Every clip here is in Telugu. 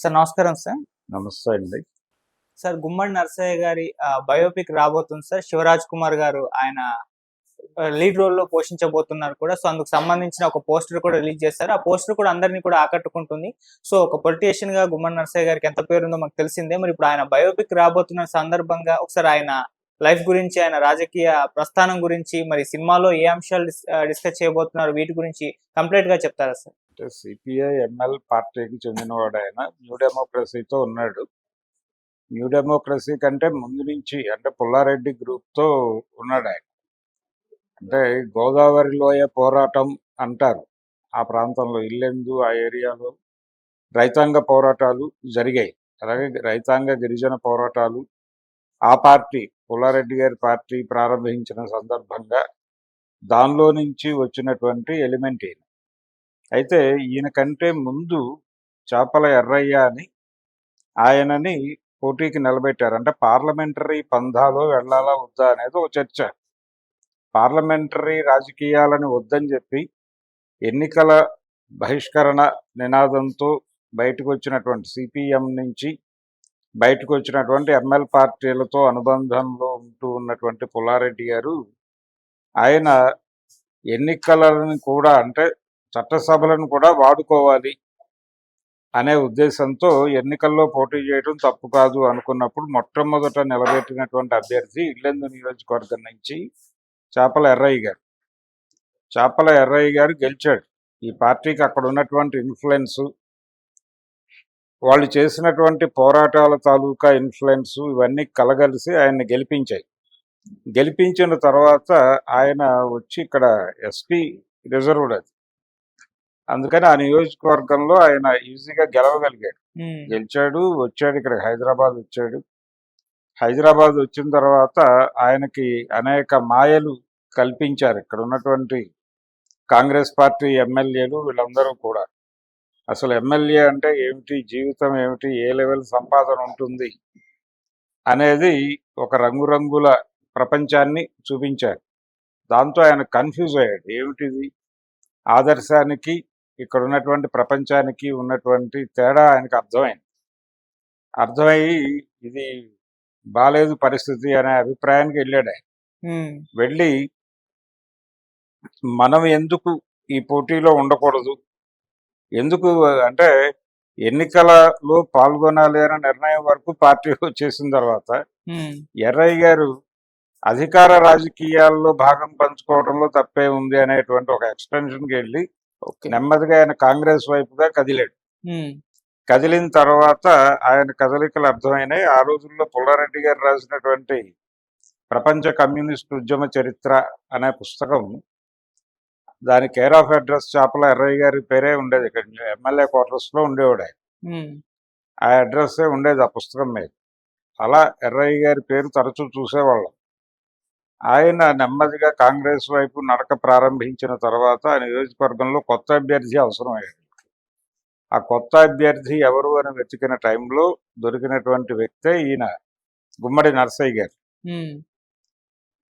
సార్ నమస్కారం సార్. నమస్తే అండి. సార్ గుమ్మడి నరసయ్య గారి బయోపిక్ రాబోతుంది సార్. శివరాజ్ కుమార్ గారు ఆయన లీడ్ రోల్లో పోషించబోతున్నారు కూడా. సో అందుకు సంబంధించిన ఒక పోస్టర్ కూడా రిలీజ్ చేస్తారు ఆ పోస్టర్ కూడా అందరినీ కూడా ఆకట్టుకుంటుంది. సో ఒక పొలిటీషియన్గా గుమ్మడి నరసయ్య గారికి ఎంత పేరుందో మాకు తెలిసిందే. మరి ఇప్పుడు ఆయన బయోపిక్ రాబోతున్న సందర్భంగా ఒకసారి ఆయన లైఫ్ గురించి ఆయన రాజకీయ ప్రస్థానం గురించి మరి సినిమాలో ఏ అంశాలు డిస్కస్ చేయబోతున్నారు వీటి గురించి కంప్లీట్గా చెప్తారా సార్? అంటే సిపిఐ ఎంఎల్ పార్టీకి చెందినవాడు ఆయన న్యూ డెమోక్రసీతో ఉన్నాడు. న్యూ డెమోక్రసీ కంటే ముందు నుంచి అంటే పుల్లారెడ్డి గ్రూప్తో ఉన్నాడు ఆయన అంటే గోదావరి లోయ పోరాటం అంటారు. ఆ ప్రాంతంలో ఇల్లెందు ఆ ఏరియాలో రైతాంగ పోరాటాలు జరిగాయి. అలాగే రైతాంగ గిరిజన పోరాటాలు ఆ పార్టీ పుల్లారెడ్డి గారి పార్టీ ప్రారంభించిన సందర్భంగా దానిలో నుంచి వచ్చినటువంటి ఎలిమెంట్ ఈయన. అయితే ఈయన కంటే ముందు చాపల ఎర్రయ్య అని ఆయనని పోటీకి నిలబెట్టారు. అంటే పార్లమెంటరీ పంధాలో వెళ్ళాలా వద్దా అనేది ఒక చర్చ. పార్లమెంటరీ రాజకీయాలని వద్దని చెప్పి ఎన్నికల బహిష్కరణ నినాదంతో బయటకు వచ్చినటువంటి సిపిఎం నుంచి బయటకు వచ్చినటువంటి ఎంఎల్ పార్టీలతో అనుబంధంలో ఉంటూ ఉన్నటువంటి పుల్లారెడ్డి గారు ఆయన ఎన్నికలను కూడా అంటే చట్టసభలను కూడా వాడుకోవాలి అనే ఉద్దేశంతో ఎన్నికల్లో పోటీ చేయడం తప్పు కాదు అనుకున్నప్పుడు మొట్టమొదట నిలబెట్టినటువంటి అభ్యర్థి ఇల్లెందు నియోజకవర్గం నుంచి చేపల ఎర్రయ్య గారు. చేపల ఎర్రయ్య గారు గెలిచాడు. ఈ పార్టీకి అక్కడ ఉన్నటువంటి ఇన్ఫ్లుయెన్స్ వాళ్ళు చేసినటువంటి పోరాటాల తాలూకా ఇన్ఫ్లుయెన్స్ ఇవన్నీ కలగలిసి ఆయన్ని గెలిపించాయి. గెలిపించిన తర్వాత ఆయన వచ్చి ఇక్కడ ఎస్పీ రిజర్వ్డ్ అది. అందుకని ఆ నియోజకవర్గంలో ఆయన ఈజీగా గెలవగలిగాడు. గెలిచాడు వచ్చాడు ఇక్కడ హైదరాబాద్ వచ్చాడు. హైదరాబాద్ వచ్చిన తర్వాత ఆయనకి అనేక మాయలు కల్పించారు. ఇక్కడ ఉన్నటువంటి కాంగ్రెస్ పార్టీ ఎమ్మెల్యేలు వీళ్ళందరూ కూడా. అసలు ఎమ్మెల్యే అంటే ఏమిటి జీవితం ఏమిటి ఏ లెవెల్ సంపాదన ఉంటుంది అనేది ఒక రంగురంగుల ప్రపంచాన్ని చూపించారు. దాంతో ఆయన కన్ఫ్యూజ్ అయ్యాడు. ఏమిటిది? ఆదర్శానికి ఇక్కడ ఉన్నటువంటి ప్రపంచానికి ఉన్నటువంటి తేడా ఆయనకు అర్థమైంది. అర్థమయ్యి ఇది బాలేదు పరిస్థితి అనే అభిప్రాయానికి వెళ్ళాడు ఆయన. వెళ్ళి మనం ఎందుకు ఈ పోటీలో ఉండకూడదు? ఎందుకు అంటే ఎన్నికలలో పాల్గొనాలి అనే నిర్ణయం వరకు పార్టీ వచ్చేసిన తర్వాత ఎర్రయ్య గారు అధికార రాజకీయాల్లో భాగం పంచుకోవడంలో తప్పే ఉంది అనేటువంటి ఒక ఎక్స్టెన్షన్కి వెళ్ళి నెమ్మదిగా ఆయన కాంగ్రెస్ వైపుగా కదిలాడు. కదిలిన తర్వాత ఆయన కదలికలు అర్థమైనాయి. ఆ రోజుల్లో పుల్లారెడ్డి గారు రాసినటువంటి ప్రపంచ కమ్యూనిస్ట్ ఉద్యమ చరిత్ర అనే పుస్తకం దాని కేర్ ఆఫ్ అడ్రస్ చేపల ఎర్రయ్య గారి పేరే ఉండేది. ఇక్కడ ఎమ్మెల్యే క్వార్టర్స్లో ఉండేవాడు ఆ అడ్రస్ ఉండేది ఆ పుస్తకం మీద. అలా ఎర్రయ్య గారి పేరు తరచూ చూసేవాళ్ళం. ఆయన నెమ్మదిగా కాంగ్రెస్ వైపు నడక ప్రారంభించిన తర్వాత ఆ నియోజకవర్గంలో కొత్త అభ్యర్థి అవసరమయ్యాడు. ఆ కొత్త అభ్యర్థి ఎవరు అని వెతికిన టైంలో దొరికినటువంటి వ్యక్తే ఈయన గుమ్మడి నర్సయ్య గారు.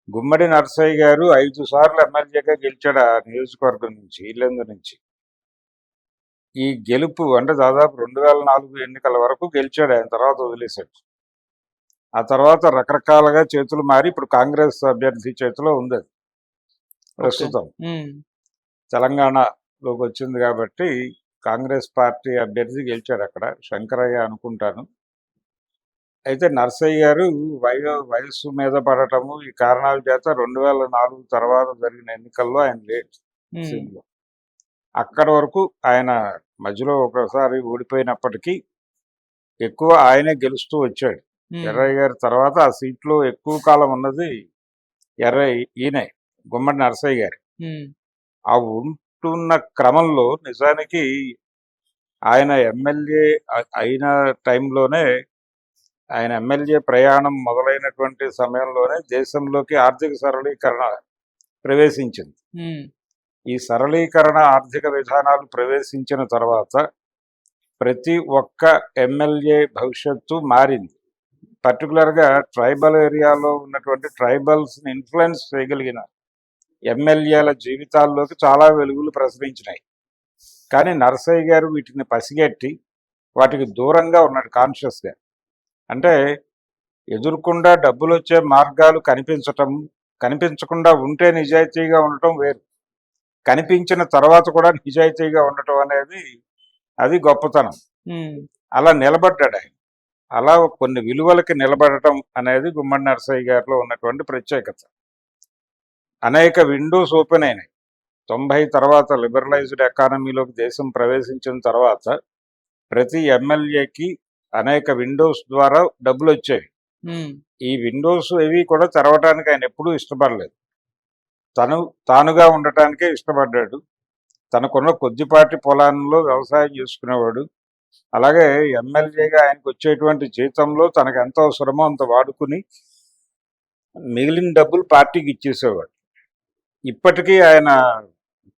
గుమ్మడి నర్సయ్య గారు ఐదు సార్లు ఎమ్మెల్యేగా గెలిచాడు ఆ నియోజకవర్గం నుంచి ఇల్లెందు నుంచి. ఈ గెలుపు అంటే దాదాపు రెండు వేల నాలుగు ఎన్నికల వరకు గెలిచాడు. ఆయన తర్వాత వదిలేశాడు. ఆ తర్వాత రకరకాలుగా చేతులు మారి ఇప్పుడు కాంగ్రెస్ అభ్యర్థి చేతిలో ఉంది. అది ప్రస్తుతం. తెలంగాణలోకి వచ్చింది కాబట్టి కాంగ్రెస్ పార్టీ అభ్యర్థి గెలిచాడు అక్కడ శంకరయ్య అనుకుంటాను. అయితే నర్సయ్య గారు వయో వయస్సు మీద పడటము ఈ కారణాల చేత రెండు వేల నాలుగు తర్వాత జరిగిన ఎన్నికల్లో ఆయన లేట్ అక్కడ వరకు ఆయన మధ్యలో ఒకసారి ఓడిపోయినప్పటికీ ఎక్కువ ఆయనే గెలుస్తూ వచ్చాడు. ఎర్రయ్య గారి తర్వాత ఆ సీట్లో ఎక్కువ కాలం ఉన్నది ఎర్రయ్య ఈయనే గుమ్మడి నరసయ్య గారి. ఆ ఉంటున్న క్రమంలో నిజానికి ఆయన ఎమ్మెల్యే అయిన టైంలోనే ఆయన ఎమ్మెల్యే ప్రయాణం మొదలైనటువంటి సమయంలోనే దేశంలోకి ఆర్థిక సరళీకరణ ప్రవేశించింది. ఈ సరళీకరణ ఆర్థిక విధానాలు ప్రవేశించిన తర్వాత ప్రతి ఒక్క ఎమ్మెల్యే భవిష్యత్తు మారింది. పర్టికులర్గా ట్రైబల్ ఏరియాలో ఉన్నటువంటి ట్రైబల్స్ని ఇన్ఫ్లుయెన్స్ చేయగలిగిన ఎమ్మెల్యేల జీవితాల్లోకి చాలా వెలుగులు ప్రసరించినాయి. కానీ నరసయ్య గారు వీటిని పసిగట్టి వాటికి దూరంగా ఉన్నాడు కాన్షియస్గా అంటే ఎదురుకుండా డబ్బులు వచ్చే మార్గాలు కనిపించటం కనిపించకుండా ఉంటే నిజాయితీగా ఉండటం వేరు. కనిపించిన తర్వాత కూడా నిజాయితీగా ఉండటం అనేది అది గొప్పతనం. అలా నిలబడ్డాడు ఆయన. అలా కొన్ని విలువలకి నిలబడటం అనేది గుమ్మడి నరసయ్య గారిలో ఉన్నటువంటి ప్రత్యేకత. అనేక విండోస్ ఓపెన్ అయినాయి. తొంభై తర్వాత లిబరలైజ్డ్ ఎకానమీలోకి దేశం ప్రవేశించిన తర్వాత ప్రతి ఎమ్మెల్యేకి అనేక విండోస్ ద్వారా డబ్బులు వచ్చేవి. ఈ విండోస్ ఏవి కూడా తెరవటానికి ఆయన ఎప్పుడూ ఇష్టపడలేదు. తను తానుగా ఉండటానికే ఇష్టపడ్డాడు. తనకున్న కొద్దిపాటి పొలాల్లో వ్యవసాయం చేసుకునేవాడు. అలాగే ఎమ్మెల్యేగా ఆయనకు వచ్చేటువంటి జీతంలో తనకు ఎంత అవసరమో అంత వాడుకుని మిగిలిన డబ్బులు పార్టీకి ఇచ్చేసేవాడు. ఇప్పటికీ ఆయన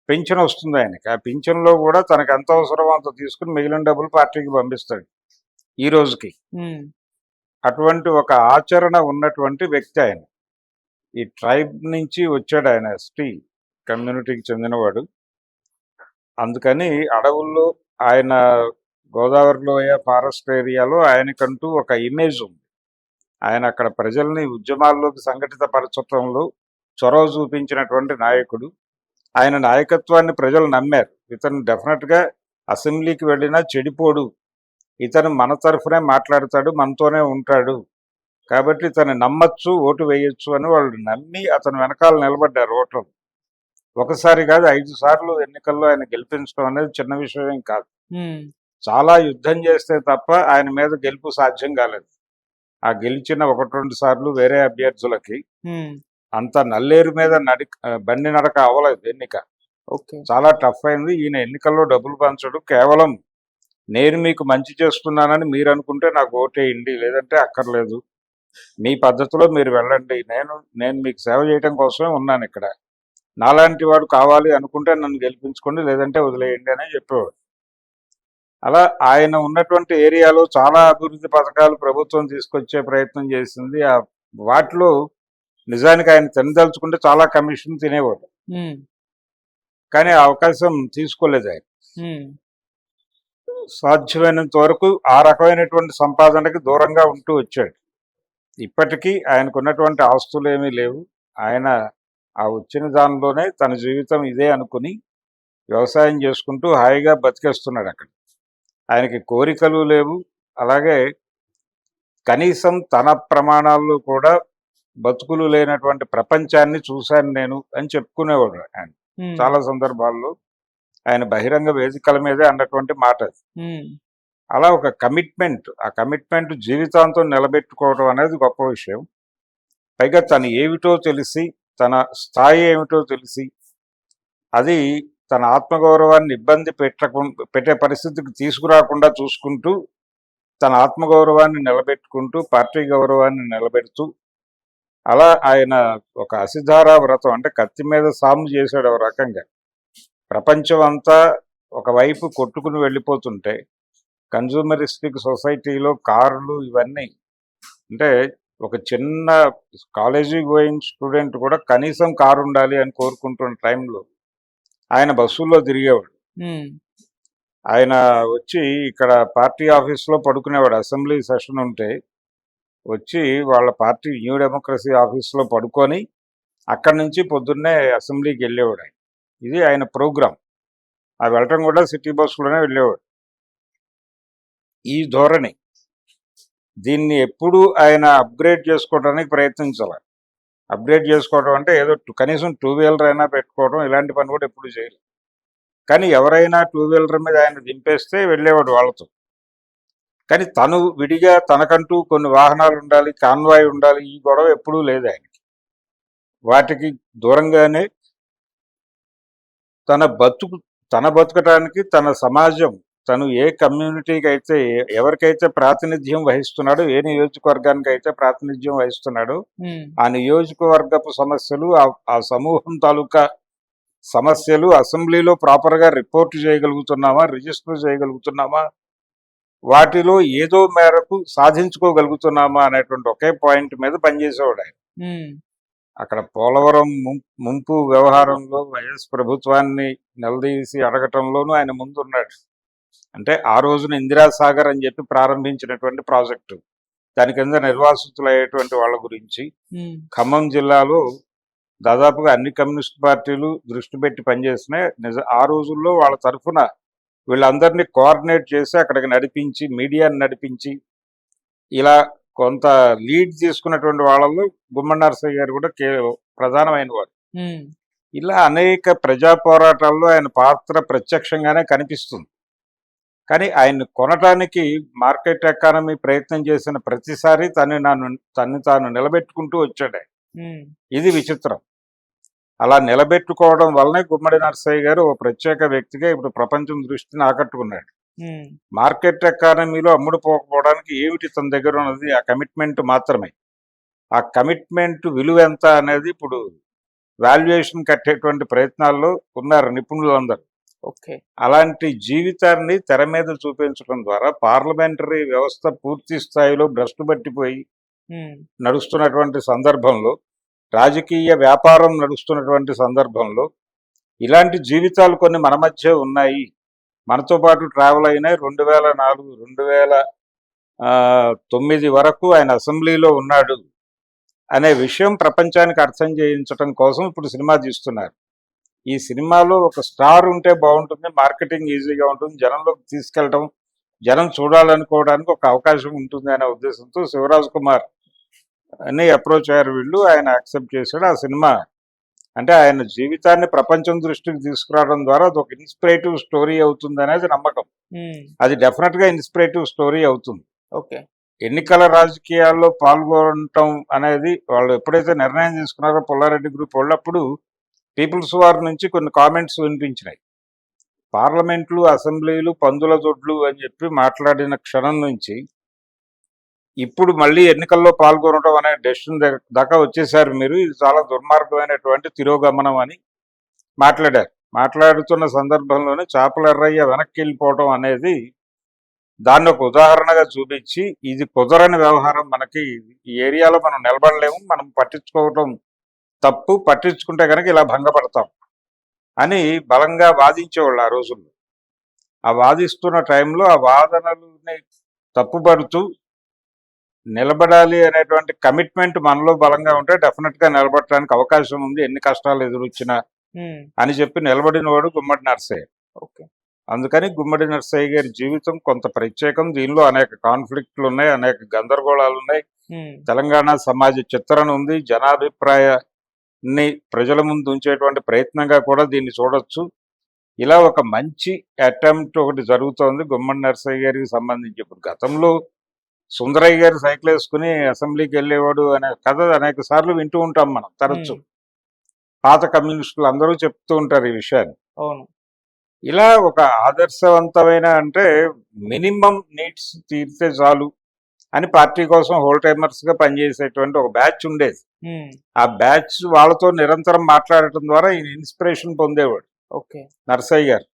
పెన్షన్ వస్తుంది ఆయనకి. ఆ పింఛన్లో కూడా తనకు ఎంత అవసరమో అంత తీసుకుని మిగిలిన డబ్బులు పార్టీకి పంపిస్తాడు ఈ రోజుకి. అటువంటి ఒక ఆచరణ ఉన్నటువంటి వ్యక్తి ఆయన. ఈ ట్రైబ్ నుంచి వచ్చాడు ఆయన ఎస్టీ కమ్యూనిటీకి చెందినవాడు. అందుకని అడవుల్లో ఆయన గోదావరి లోయ ఫారెస్ట్ ఏరియాలో ఆయనకంటూ ఒక ఇమేజ్ ఉంది. ఆయన అక్కడ ప్రజల్ని ఉద్యమాల్లోకి సంఘటిత పరచటంలో చొరవ చూపించినటువంటి నాయకుడు. ఆయన నాయకత్వాన్ని ప్రజలు నమ్మారు. ఇతను డెఫినెట్గా అసెంబ్లీకి వెళ్ళినా చెడిపోడు. ఇతను మన తరఫునే మాట్లాడతాడు మనతోనే ఉంటాడు. కాబట్టి ఇతను నమ్మచ్చు ఓటు వేయొచ్చు అని వాళ్ళు నమ్మి అతను వెనకాల నిలబడ్డారు ఓటర్లు ఒకసారి కాదు ఐదు సార్లు ఎన్నికల్లో ఆయన గెలిపించడం అనేది చిన్న విషయం కాదు. చాలా యుద్ధం చేస్తే తప్ప ఆయన మీద గెలుపు సాధ్యం కాలేదు. ఆ గెలిచిన ఒకటి రెండు సార్లు వేరే అభ్యర్థులకి అంత నల్లేరు మీద నడి బండి నడక అవ్వలేదు ఎన్నిక. ఓకే. చాలా టఫ్ అయింది. ఈయన ఎన్నికల్లో డబ్బులు పంచడు. కేవలం నేను మీకు మంచి చేస్తున్నానని మీరు అనుకుంటే నాకు ఓటేయండి లేదంటే అక్కర్లేదు. మీ పద్ధతిలో మీరు వెళ్ళండి. నేను నేను మీకు సేవ చేయడం కోసమే ఉన్నాను ఇక్కడ. నాలాంటి వాడు కావాలి అనుకుంటే నన్ను గెలిపించుకోండి లేదంటే వదిలేయండి అని చెప్పేవాడు. అలా ఆయన ఉన్నటువంటి ఏరియాలో చాలా అభివృద్ధి పథకాలు ప్రభుత్వం తీసుకొచ్చే ప్రయత్నం చేసింది. ఆ వాటిలో నిజానికి ఆయన తినదలుచుకుంటే చాలా కమిషన్ తినేవాడు. కానీ ఆ అవకాశం తీసుకోలేదు ఆయన. సాధ్యమైనంత వరకు ఆ రకమైనటువంటి సంపాదనకి దూరంగా ఉంటూ వచ్చాడు. ఇప్పటికీ ఆయనకు ఉన్నటువంటి ఆస్తులు ఏమీ లేవు. ఆయన ఆ వచ్చిన దానిలోనే తన జీవితం ఇదే అనుకుని వ్యవసాయం చేసుకుంటూ హాయిగా బతికేస్తున్నాడు అక్కడ. ఆయనకి కోరికలు లేవు. అలాగే కనీసం తన ప్రమాణాల్లో కూడా బతుకులు లేనటువంటి ప్రపంచాన్ని చూశాను నేను అని చెప్పుకునేవాడు ఆయన. చాలా సందర్భాల్లో ఆయన బహిరంగ వేదికల మీదే అన్నటువంటి మాట అది. అలా ఒక కమిట్మెంట్ ఆ కమిట్మెంట్ జీవితాంతం నిలబెట్టుకోవడం అనేది గొప్ప విషయం. పైగా తను ఏమిటో తెలిసి తన స్థాయి ఏమిటో తెలిసి అది తన ఆత్మగౌరవాన్ని ఇబ్బంది పెట్టకుండా పెట్టే పరిస్థితికి తీసుకురాకుండా చూసుకుంటూ తన ఆత్మగౌరవాన్ని నిలబెట్టుకుంటూ పార్టీ గౌరవాన్ని నిలబెడుతూ అలా ఆయన ఒక అసిధారా వ్రతం అంటే కత్తి మీద సాము చేశాడు ఒక రకంగా. ప్రపంచం అంతా ఒకవైపు కొట్టుకుని వెళ్ళిపోతుంటే కన్జ్యూమరిస్టిక్ సొసైటీలో కార్లు ఇవన్నీ అంటే ఒక చిన్న కాలేజీ గోయింగ్ స్టూడెంట్ కూడా కనీసం కారు ఉండాలి అని కోరుకుంటున్న టైంలో ఆయన బస్సుల్లో తిరిగేవాడు. ఆయన వచ్చి ఇక్కడ పార్టీ ఆఫీస్లో పడుకునేవాడు. అసెంబ్లీ సెషన్ ఉంటే వచ్చి వాళ్ళ పార్టీ న్యూ డెమోక్రసీ ఆఫీస్లో పడుకొని అక్కడి నుంచి పొద్దున్నే అసెంబ్లీకి వెళ్ళేవాడు ఆయన. ఇది ఆయన ప్రోగ్రామ్ ఆ వెళ్ళటం కూడా సిటీ బస్సులోనే వెళ్ళేవాడు. ఈ ధోరణి. దీన్ని ఎప్పుడు ఆయన అప్గ్రేడ్ చేసుకోవడానికి ప్రయత్నించాలి. అప్గ్రేడ్ చేసుకోవడం అంటే ఏదో కనీసం టూ వీలర్ అయినా పెట్టుకోవడం ఇలాంటి పని కూడా ఎప్పుడు చేయలేదు కానీ ఎవరైనా టూ వీలర్ మీద ఆయన దింపేస్తే వెళ్ళేవాడు వాళ్ళతో. కానీ తను విడిగా తనకంటూ కొన్ని వాహనాలు ఉండాలి కాన్వాయ్ ఉండాలి ఈ గొడవ ఎప్పుడూ లేదు ఆయనకి. వాటికి దూరంగానే తన బతుకు తన బతకటానికి తన సమాజం తను ఏ కమ్యూనిటీకి అయితే ఎవరికైతే ప్రాతినిధ్యం వహిస్తున్నాడో ఏ నియోజకవర్గానికి అయితే ప్రాతినిధ్యం వహిస్తున్నాడో ఆ నియోజకవర్గపు సమస్యలు ఆ- సమూహం తాలూకా సమస్యలు అసెంబ్లీలో ప్రాపర్గా రిపోర్ట్ చేయగలుగుతున్నామా రిజిస్టర్ చేయగలుగుతున్నామా వాటిలో ఏదో మేరకు సాధించుకోగలుగుతున్నామా అనేటువంటి ఒకే పాయింట్ మీద పనిచేసేవాడు ఆయన. అక్కడ పోలవరం ముం- ముంపు వ్యవహారంలో వైఎస్ ప్రభుత్వాన్ని నిలదీసి అడగటంలోనూ ఆయన ముందున్నాడు. అంటే ఆ రోజున ఇందిరాసాగర్ అని చెప్పి ప్రారంభించినటువంటి ప్రాజెక్టు. దాని కింద నిర్వాసితులు అయ్యేటువంటి వాళ్ళ గురించి. ఖమ్మం జిల్లాలో దాదాపుగా అన్ని కమ్యూనిస్ట్ పార్టీలు దృష్టి పెట్టి పనిచేసినాయి నిజ ఆ రోజుల్లో వాళ్ళ తరఫున వీళ్ళందరినీ కోఆర్డినేట్ చేసి అక్కడికి నడిపించి మీడియాని నడిపించి ఇలా కొంత లీడ్ తీసుకున్నటువంటి వాళ్ళలో గుమ్మడి నరసయ్య గారు కూడా ప్రధానమైన వారు. ఇలా అనేక ప్రజా పోరాటాల్లో ఆయన పాత్ర ప్రత్యక్షంగానే కనిపిస్తుంది. కానీ ఆయన్ని కొనటానికి మార్కెట్ ఎకానమీ ప్రయత్నం చేసిన ప్రతిసారి తను నన్ను తన్ని తాను నిలబెట్టుకుంటూ వచ్చాడు ఇది విచిత్రం. అలా నిలబెట్టుకోవడం వల్లనే గుమ్మడి నరసయ్య గారు ఓ ప్రత్యేక వ్యక్తిగా ఇప్పుడు ప్రపంచం దృష్టిని ఆకట్టుకున్నాడు. మార్కెట్ ఎకానమీలో అమ్ముడుపోకపోవడానికి ఏమిటి తన దగ్గర ఉన్నది? ఆ కమిట్మెంట్ మాత్రమే. ఆ కమిట్మెంట్ విలువ ఎంత అనేది ఇప్పుడు వాల్యుయేషన్ కట్టేటువంటి ప్రయత్నాల్లో ఉన్నారు నిపుణులందరూ. అలాంటి జీవితాన్ని తెర మీద చూపించడం ద్వారా పార్లమెంటరీ వ్యవస్థ పూర్తి స్థాయిలో భ్రష్టు పట్టిపోయి నడుస్తున్నటువంటి సందర్భంలో రాజకీయ వ్యాపారం నడుస్తున్నటువంటి సందర్భంలో ఇలాంటి జీవితాలు కొన్ని మన మధ్య ఉన్నాయి. మనతో పాటు ట్రావెల్ అయినాయి. రెండు వేల నాలుగు రెండు వేల ఆ, తొమ్మిది వరకు ఆయన అసెంబ్లీలో ఉన్నాడు అనే విషయం ప్రపంచానికి అర్థం చేయించడం కోసం ఇప్పుడు సినిమా తీస్తున్నారు. ఈ సినిమాలో ఒక స్టార్ ఉంటే బాగుంటుంది మార్కెటింగ్ ఈజీగా ఉంటుంది జనంలోకి తీసుకెళ్ళటం జనం చూడాలనుకోవడానికి ఒక అవకాశం ఉంటుంది అనే ఉద్దేశంతో శివరాజ్ కుమార్ అని అప్రోచ్ అయ్యారు వీళ్ళు. ఆయన యాక్సెప్ట్ చేశాడు. ఆ సినిమా అంటే ఆయన జీవితాన్ని ప్రపంచం దృష్టికి తీసుకురావడం ద్వారా అది ఒక ఇన్స్పిరేటివ్ స్టోరీ అవుతుంది అనేది నమ్మకం. అది డెఫినెట్గా ఇన్స్పిరేటివ్ స్టోరీ అవుతుంది. ఓకే. ఎన్నికల రాజకీయాల్లో పాల్గొనటం అనేది వాళ్ళు ఎప్పుడైతే నిర్ణయం తీసుకున్నారో పుల్లారెడ్డి గ్రూప్ వాళ్ళప్పుడు పీపుల్స్ వార్ నుంచి కొన్ని కామెంట్స్ వినిపించినాయి. పార్లమెంట్లు అసెంబ్లీలు పందుల దొడ్లు అని చెప్పి మాట్లాడిన క్షణం నుంచి ఇప్పుడు మళ్ళీ ఎన్నికల్లో పాల్గొనడం అనే డెసిషన్ దాకా వచ్చేసారు మీరు. ఇది చాలా దుర్మార్గమైనటువంటి తిరోగమనం అని మాట్లాడారు. మాట్లాడుతున్న సందర్భంలోనే చాపలెర్రయ్య వెనక్కి వెళ్ళిపోవడం అనేది దాన్ని ఒక ఉదాహరణగా చూపించి ఇది కుదరని వ్యవహారం మనకి ఈ ఏరియాలో మనం నిలబడలేము మనం పట్టించుకోవటం తప్పు పట్టించుకుంటే కనుక ఇలా భంగపడతాం అని బలంగా వాదించేవాళ్ళు ఆ రోజుల్లో. ఆ వాదిస్తున్న టైంలో ఆ వాదనలని తప్పుపడుతూ నిలబడాలి అనేటువంటి కమిట్మెంట్ మనలో బలంగా ఉంటే డెఫినెట్గా నిలబడటానికి అవకాశం ఉంది. ఎన్ని కష్టాలు ఎదురొచ్చినా అని చెప్పి నిలబడిన వాడు గుమ్మడి నర్సయ్య. ఓకే. అందుకని గుమ్మడి నర్సయ్య గారి జీవితం కొంత ప్రత్యేకం. దీనిలో అనేక కాన్ఫ్లిక్ట్లు ఉన్నాయి అనేక గందరగోళాలు ఉన్నాయి తెలంగాణ సమాజ చిత్రణ ఉంది జనాభిప్రాయాన్ని ప్రజల ముందు ఉంచేటువంటి ప్రయత్నంగా కూడా దీన్ని చూడొచ్చు. ఇలా ఒక మంచి అటెంప్ట్ ఒకటి జరుగుతోంది. గుమ్మడి నరసయ్య గారికి సంబంధించి. ఇప్పుడు గతంలో సుందరయ్య గారు సైకిల్ వేసుకుని అసెంబ్లీకి వెళ్ళేవాడు అనే కథ అనేక సార్లు వింటూ ఉంటాం మనం తరచు. పాత కమ్యూనిస్టులు అందరూ చెప్తూ ఉంటారు ఈ విషయాన్ని. అవును. ఇలా ఒక ఆదర్శవంతమైన అంటే మినిమం నీడ్స్ తీరితే చాలు. అని పార్టీ కోసం హోల్ టైమర్స్గా పనిచేసేటువంటి ఒక బ్యాచ్ ఉండేది. ఆ బ్యాచ్ వాళ్ళతో నిరంతరం మాట్లాడటం ద్వారా ఈయన ఇన్స్పిరేషన్ పొందేవాడు. ఓకే. నర్సయ్య గారు.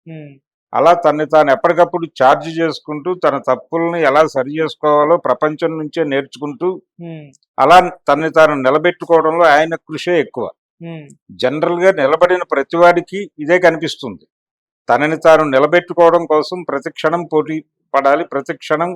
అలా తన్ని తాను ఎప్పటికప్పుడు ఛార్జ్ చేసుకుంటూ తన తప్పుల్ని ఎలా సరి చేసుకోవాలో ప్రపంచం నుంచే నేర్చుకుంటూ అలా తన్ని తాను నిలబెట్టుకోవడంలో ఆయన కృషే ఎక్కువ. జనరల్గా నిలబడిన ప్రతివాడికి ఇదే కనిపిస్తుంది. తనని తాను నిలబెట్టుకోవడం కోసం ప్రతి క్షణం పోటీ పడాలి ప్రతి క్షణం